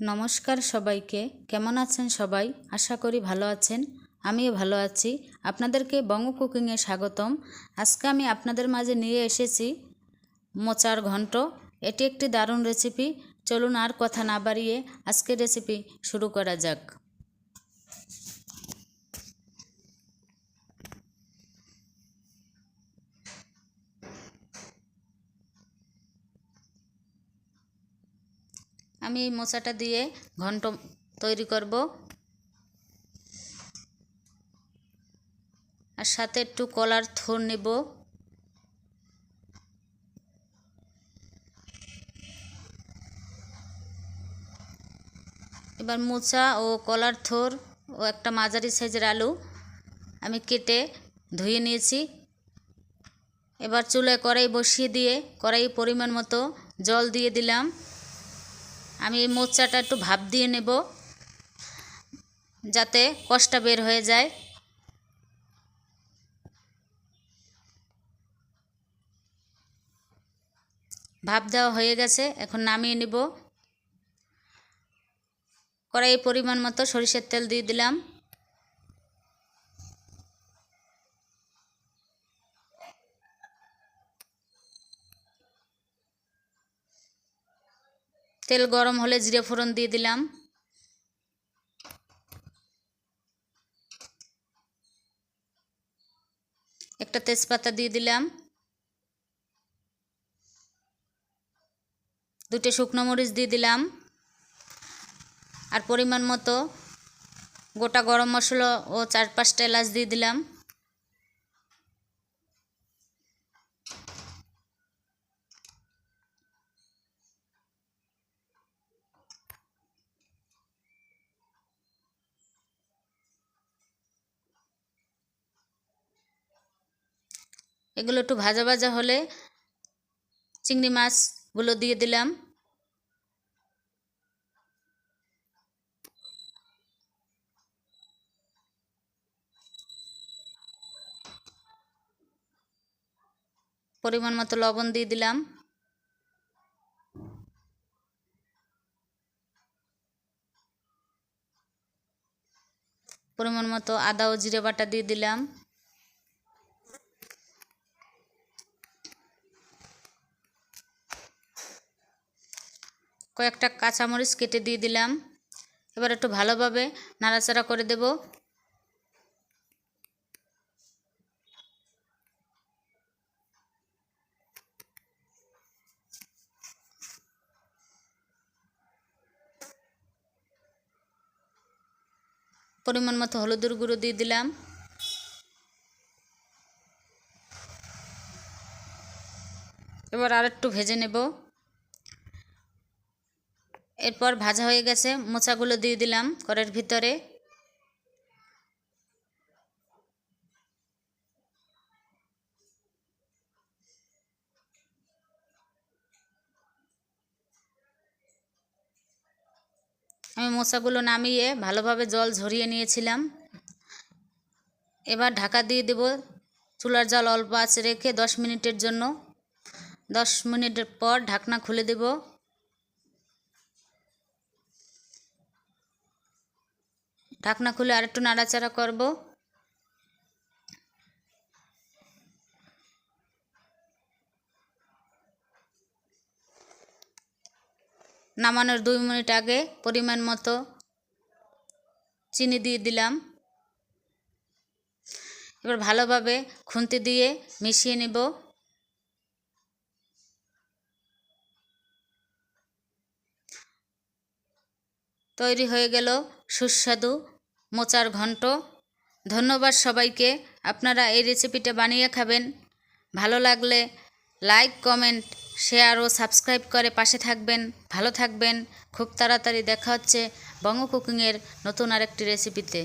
নমস্কার সবাইকে। কেমন আছেন সবাই? আশা করি ভালো আছেন। আমিও ভালো আছি। আপনাদেরকে বঙ্গ কুকিংয়ে স্বাগতম। আজকে আমি আপনাদের মাঝে নিয়ে এসেছি মোচার ঘন্ট। এটি একটি দারুণ রেসিপি চলুন আর কথা না বাড়িয়ে আজকের রেসিপি শুরু করা যাক। আমি এই মোচাটা দিয়ে ঘন্ট তৈরি করব। আর সাথে একটু কলার থোর নেব। এবার মোচা ও কলার থোর ও একটা মাঝারি সাইজের আলু আমি কেটে ধুয়ে নিয়েছি। এবার চুলায় কড়াই বসিয়ে দিয়ে কড়াই পরিমাণ মতো জল দিয়ে দিলাম। আমি এই মোচাটা একটু ভাপ দিয়ে নেব, যাতে কষ্টটা বের হয়ে যায়। ভাপ দেওয়া হয়ে গেছে, এখন নামিয়ে নেব। কড়াই পরিমাণ মতো সরিষার তেল দিয়ে দিলাম। তেল গরম হলে জিরে ফোড়ন দিয়ে দিলাম। একটা তেজপাতা দিয়ে দিলাম। দুটো শুকনো মরিচ দিয়ে দিলাম। আর পরিমাণ মতো গোটা গরম মশলা ও চার পাঁচটা এলাচ দিয়ে দিলাম। এগুলো একটু ভাজা ভাজা হলে চিংড়ি মাছগুলো দিয়ে দিলাম। পরিমাণ মতো লবণ দিয়ে দিলাম। পরিমাণ মতো আদা ও জিরে বাটা দিয়ে দিলাম। কয়েকটা কাঁচামরিচ কেটে দিয়ে দিলাম। এবার একটু ভালোভাবে নাড়াচাড়া করে দেব। পরিমাণ মতো হলুদের গুঁড়ো দিয়ে দিলাম। এবার আর একটু ভেজে নেব। এরপর ভাজা হয়ে গেছে, মোচাগুলো দিয়ে দিলাম কড়ের ভিতরে। আমি মোচাগুলো নামিয়ে ভালোভাবে জল ঝরিয়ে নিয়েছিলাম। এবার ঢাকা দিয়ে দেব চুলার জল অল্প আছে রেখে দশ মিনিটের জন্য। দশ মিনিটের পর ঢাকনা খুলে দেব। ঢাকনা খুলে আরেকটু নাড়াচাড়া করব। নামানোর দুই মিনিট আগে পরিমাণ মতো চিনি দিয়ে দিলাম। এবার ভালোভাবে খুন্তি দিয়ে মিশিয়ে নেব। তৈরি হয়ে গেল সুস্বাদু মোচার ঘন্ট। ধন্যবাদ সবাইকে। আপনারা এই রেসিপিটা বানিয়ে খাবেন। ভালো লাগলে লাইক, কমেন্ট, শেয়ার ও সাবস্ক্রাইব করে পাশে থাকবেন। ভালো থাকবেন। খুব তাড়াতাড়ি দেখা হচ্ছে বঙ্গ কুকিংয়ের নতুন আরেকটি রেসিপিতে।